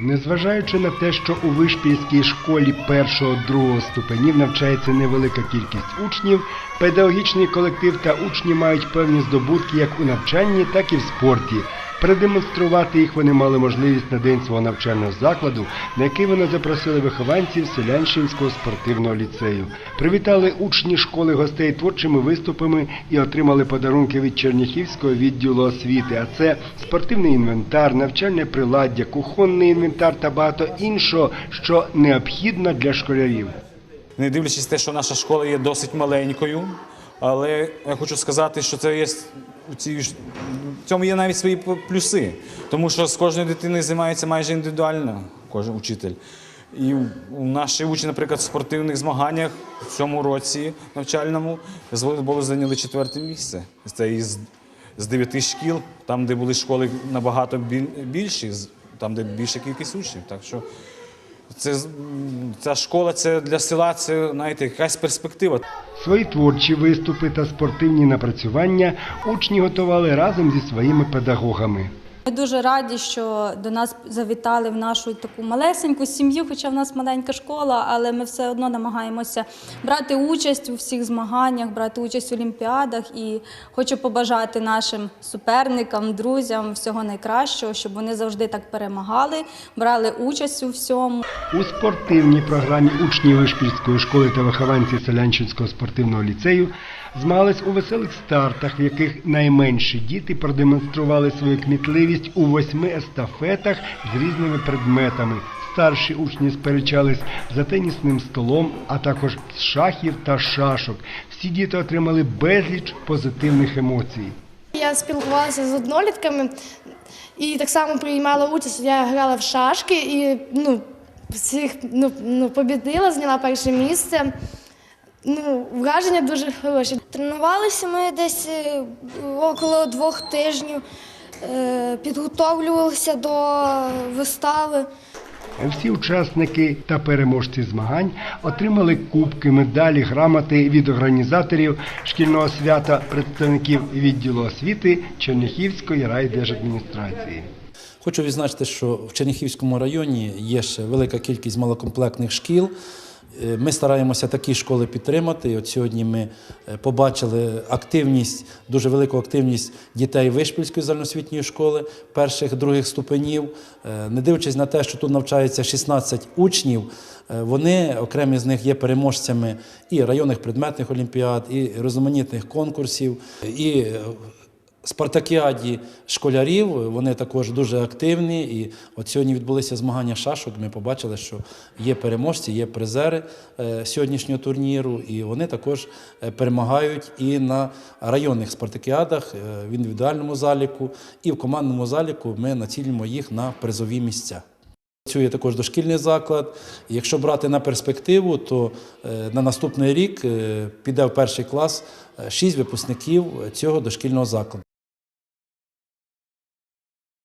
Незважаючи на те, що у вишпільській школі першого-другого ступенів навчається невелика кількість учнів, педагогічний колектив та учні мають певні здобутки як у навчанні, так і в спорті. Продемонструвати їх вони мали можливість на день свого навчального закладу, на який вони запросили вихованців Селянщинського спортивного ліцею. Привітали учні школи гостей творчими виступами і отримали подарунки від Черніхівського відділу освіти. А це спортивний інвентар, навчальне приладдя, кухонний інвентар та багато іншого, що необхідно для школярів. Не дивлячись те, що наша школа є досить маленькою, але я хочу сказати, що це є ж- в цьому є навіть свої плюси, тому що з кожною дитиною займається майже індивідуально кожен учитель. І наші учні, наприклад, в спортивних змаганнях в цьому році навчальному з зайняли четверте місце. Це із з дев'яти шкіл, там, де були школи набагато більші, там, де більша кількість учнів. Так що це ця школа це для села, це знаєте, якась перспектива. Свої творчі виступи та спортивні напрацювання учні готували разом зі своїми педагогами. Ми дуже раді, що до нас завітали в нашу таку малесеньку сім'ю, хоча в нас маленька школа, але ми все одно намагаємося брати участь у всіх змаганнях, брати участь в олімпіадах. І хочу побажати нашим суперникам, друзям всього найкращого, щоб вони завжди так перемагали, брали участь у всьому. У спортивній програмі учні Вишпільської школи та вихованці Селянчинського спортивного ліцею змагались у веселих стартах, в яких найменші діти продемонстрували свою кмітливість у восьми естафетах з різними предметами. Старші учні сперечались за тенісним столом, а також з шахів та шашок. Всі діти отримали безліч позитивних емоцій. Я спілкувалася з однолітками і так само приймала участь. Я грала в шашки і ну, всіх ну, ну, побідила, зайняла перше місце. Ну, враження дуже хороші. Тренувалися ми десь е, около двох тижнів, підготовлювалися до вистави. Всі учасники та переможці змагань отримали кубки, медалі, грамоти від організаторів шкільного свята, представників відділу освіти Черніхівської райдержадміністрації. Хочу відзначити, що в Черніхівському районі є ще велика кількість малокомплектних шкіл. Е, Ми стараємося такі школи підтримати. От сьогодні ми е, побачили активність, дуже велику активність дітей Вишпільської загальноосвітньої школи перших, других ступенів. Е, Не дивлячись на те, що тут навчається 16 учнів, вони окремі з них є переможцями і районних предметних олімпіад, і різноманітних конкурсів, і спартакіаді школярів. Вони також дуже активні. І от сьогодні відбулися змагання шашок. Ми побачили, що є переможці, є призери е, сьогоднішнього турніру, і вони також е, перемагають і на районних спартакіадах е, в індивідуальному заліку, і в командному заліку ми націлюємо їх на призові місця. Працює також дошкільний заклад. Якщо брати на перспективу, то на наступний рік піде в перший клас шість випускників цього дошкільного закладу.